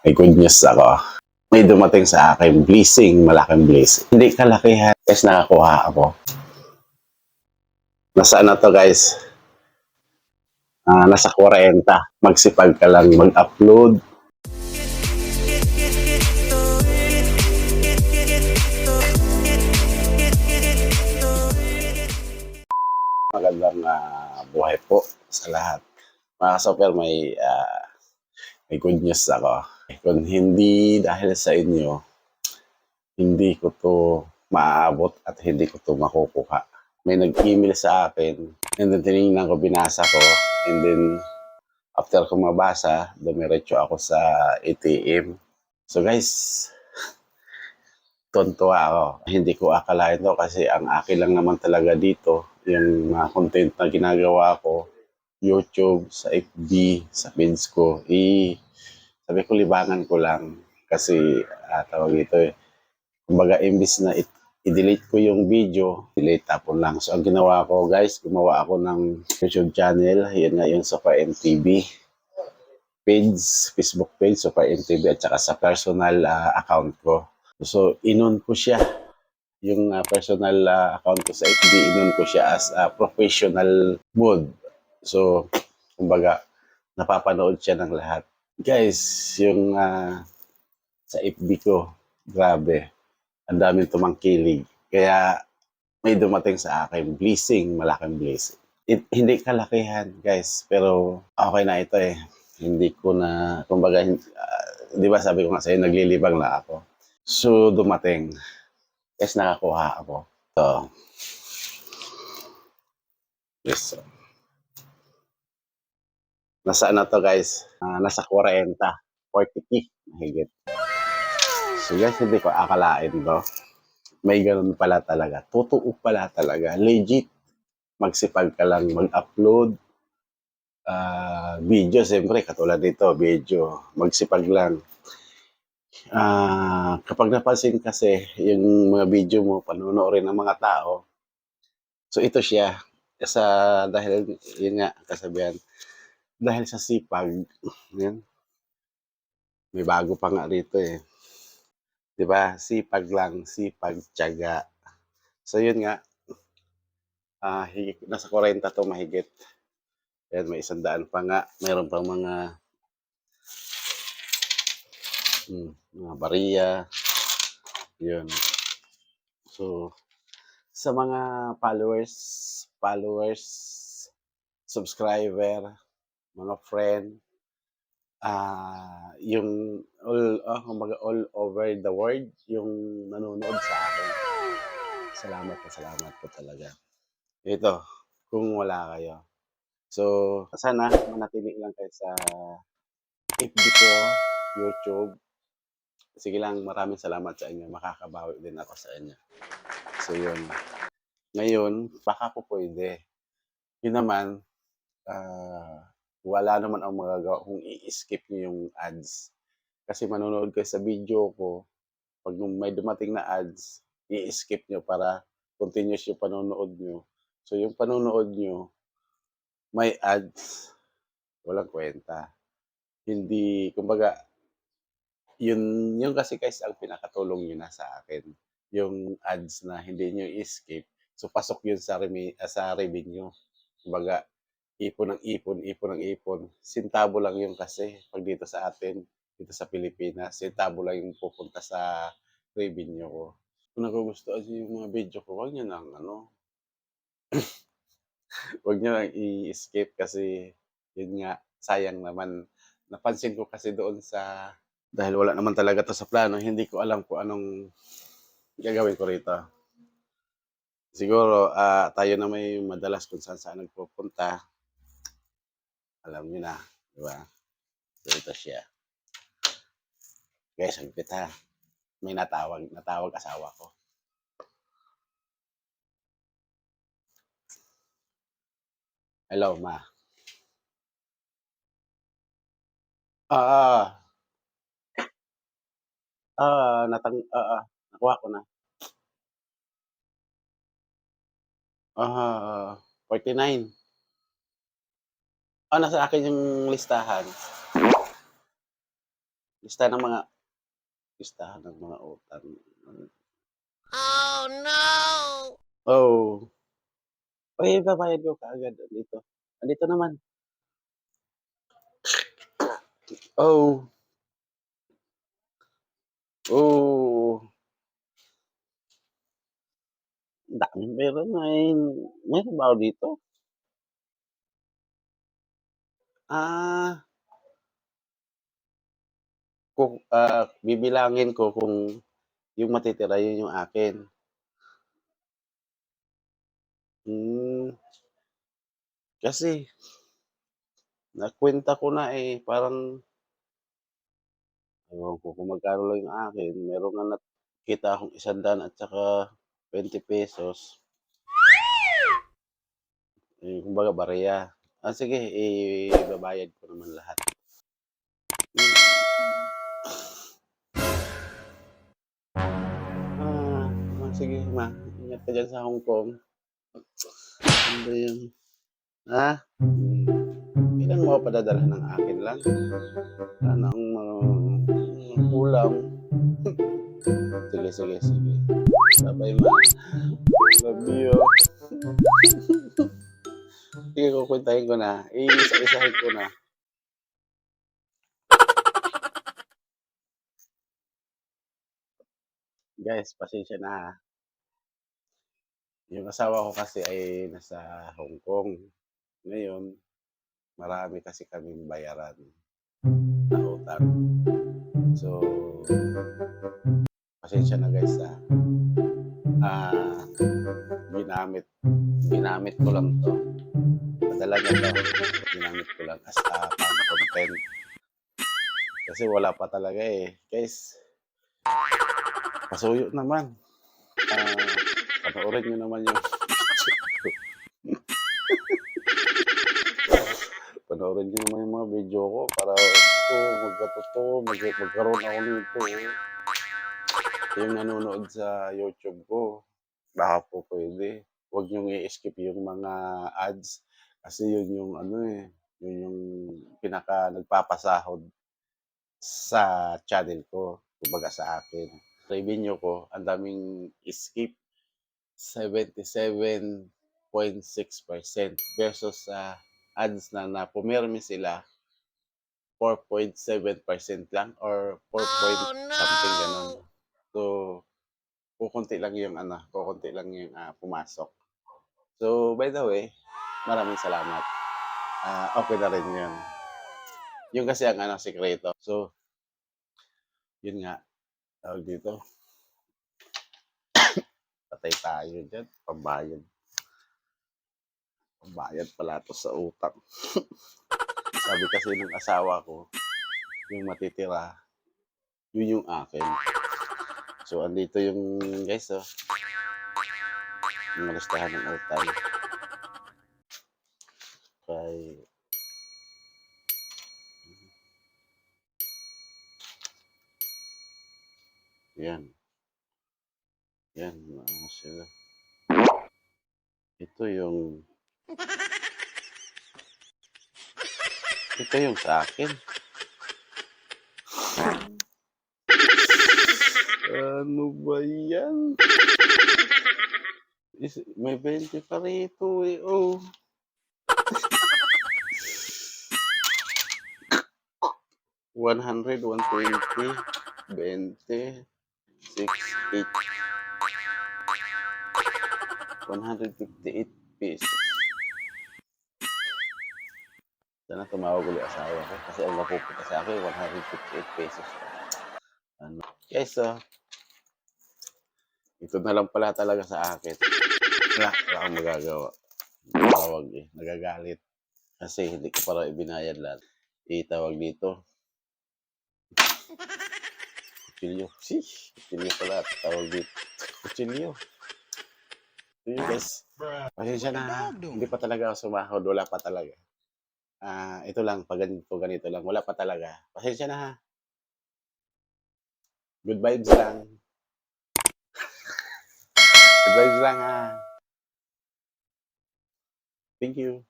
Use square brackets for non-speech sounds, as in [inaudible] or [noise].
May good news ako. May dumating sa akin blessing, malaking blessing. Hindi kalakihan, guys, nakakuha ako. Nasaan na to, guys? Ah, nasa 40. Magsipag ka lang mag-upload. Magandang ah, buhay po sa lahat. Mga super, may, ah, may good news ako. Kung hindi dahil sa inyo, hindi ko to maaabot at hindi ko to makukuha. May nag-email sa akin, and then tinignan ko, binasa ko, and then after ko mabasa, dumiretso ako sa ATM. So guys, [laughs] tontuwa ako. Hindi ko akalain to kasi ang akin lang naman talaga dito, yung mga content na ginagawa ko, YouTube, sa FB, sa page ko, i sabi ko libangan ko lang kasi ah, tawag ito eh. Kumbaga imbis na it, i-delete ko yung video, delete tapon lang. So ang ginawa ko guys, gumawa ako ng YouTube channel, yan nga yung Sofa MTV page, Facebook page, Sofa MTV at saka sa personal ah, account ko. So inon ko siya yung ah, personal ah, account ko sa FB, inon ko siya as a professional mode. So, kumbaga, napapanood siya ng lahat. Guys, yung ah, sa FB ko, grabe, ang daming tumangkilig. Kaya, may dumating sa akin, blessing, malaking blessing. It, hindi kalakihan, guys, pero okay na ito eh. Hindi ko na, kumbaga, ah, di ba sabi ko nga sa'yo, naglilibang na ako. So, dumating. Guys, nakakuha ako. So, yes. Nasaan na to guys? Ah, nasa 40. 40k. Mahigit. So guys, hindi ko akalain to. May ganun pala talaga. Totoo pala talaga. Legit. Magsipag ka lang mag-upload. ah, video, siyempre, katulad nito, video. Magsipag lang. Ah, kapag napansin kasi yung mga video mo, panonoorin ng mga tao, so ito siya. Sa, dahil, yun nga, kasabihan, dahil sa sipag, [clears throat] yan, may bago pa nga rito eh. 'Di ba? Sipag lang, sipag, tiyaga. So yun nga, ah higit, nasa 40 to mahigit. Yan, may isang daan pa nga. Mayroon pang mga hmm, mga bariya. Yun. So, sa mga followers, followers, subscriber, mga friend, ah yung all, ah, kumbaga all over the world, yung nanonood sa akin. Salamat po, salamat po talaga. Ito, kung wala kayo. So, sana manatili lang kayo sa FB ko, YouTube. Sige lang, maraming salamat sa inyo. Makakabawi din ako sa inyo. So, yun. Ngayon, baka po pwede. Yun naman, ah, wala naman ang magagawa kung i-skip niyo yung ads. Kasi manonood kayo sa video ko, pag may dumating na ads, i-skip nyo para continuous yung panonood nyo. So yung panonood nyo, may ads, walang kwenta. Hindi, kumbaga, yun, yun kasi guys ang pinakatulong nyo na sa akin. Yung ads na hindi nyo i-skip, so pasok yun sa, remi, sa revenue. Kumbaga, ipon ng ipon, ipon ng ipon. Sintabo lang yung kasi pag dito sa atin, dito sa Pilipinas, sintabo lang yung pupunta sa revenue ko. Kung nagugustuhan niyo yung mga video ko, huwag niyo nang ano, [coughs] huwag niyo nang i-skip kasi yun nga, sayang naman. Napansin ko kasi doon sa, dahil wala naman talaga to sa plano, hindi ko alam kung anong gagawin ko rito. Siguro, ah, tayo na may madalas kung saan saan nagpupunta, alam niyo na, di ba? So, ito siya. Guys, hagpit ha. May natawag, natawag asawa ko. Hello, ma. Ah, ah, natang, ah, ah, nakuha ko na. Ah, 49. Ah, nasa akin yung listahan. Lista ng mga listahan ng mga utang. Oh no! Oh. Uy, babayad ko kaagad dito. Andito naman. Oh. Oh. Ang daming pera ngayon. Meron ba dito? Ah. Kung, ah, bibilangin ko kung yung matitira yun yung akin. Hmm. Kasi nakuwenta ko na, eh, parang ewan ko kung magkano lang yung akin. Meron nga nakita akong ₱100 at saka ₱20. Eh, kumbaga barya. Ah, sige ibabayad ko naman lahat. Ah, oh, sige ma, ingat ka diyan sa Hong Kong. Ano ba yun? Ha? Ilan mo padadalhan ng akin lang? Akong mga kulang. [laughs] Sige, sige, sige. Ba-bye ma. Love you. Sige kukwentahin ko na. Iisa-isahin ko na. Guys, pasensya na, ha. Yung asawa ko kasi ay nasa Hong Kong. Ngayon, marami kasi kaming bayaran na utang. So, pasensya na guys, ha. Ah, ginamit ginamit ko lang 'to. Niya lang, ginamit ko lang as a fun content. Kasi wala pa talaga, eh. Guys, pasuyo naman. Ah, panoorin niyo naman yung [laughs] Panoorin niyo naman yung mga video ko para ito magkatotoo, mag magkaroon ako nito. Yung nanonood sa YouTube ko, baka po puwede. Huwag niyong i-skip yung mga ads kasi yun yung ano, eh, yun yung pinaka nagpapasahod sa channel ko, kumbaga sa akin. Revenue ko ang daming skip, 77.6% versus sa ads na na pumirmi sila 4.7% lang or 4 point Oh something gano'n. no! So, kokonti lang yung ano, kokonti lang yung, ah, pumasok. So, by the way, maraming salamat. Ah, okey na rin yun. Yun kasi ang ano, sikreto. So yun nga, tawag dito [coughs] patay tayo diyan, pambayad. Pambayad pala 'to sa utang. [coughs] Sabi kasi ng asawa ko, yung matitira, yun yung akin. So, andito yung guys, oh. Yung listahan ng utang. Yan. Yan, maano sila. Ito yung... Ito yung sa akin. Ano ba yan? Is, may 20 pa rito eh, oh. One hundred, one twenty, twenty. 6, 8, 158 pesos. Sana tumawag ulit asawa ko kasi ang napupunta sa akin, 158 pesos. Ano? Guys, so, ito na lang pala talaga sa akin. Wala, wala akong magagawa. Tawag eh, nagagalit. Kasi hindi ko parang ibinayad lahat. Itawag dito, kutsilyo. Sheesh! Kutsilyo pala tawag dito. Kutsilyo. Yun guys. Pasensya na. Hindi pa talaga ako sumahod. Wala pa talaga. Ah, ito lang, pag ganito, ganito lang. Wala pa talaga. Pasensya na ha. Good vibes lang. [laughs] Good vibes lang ha. Thank you.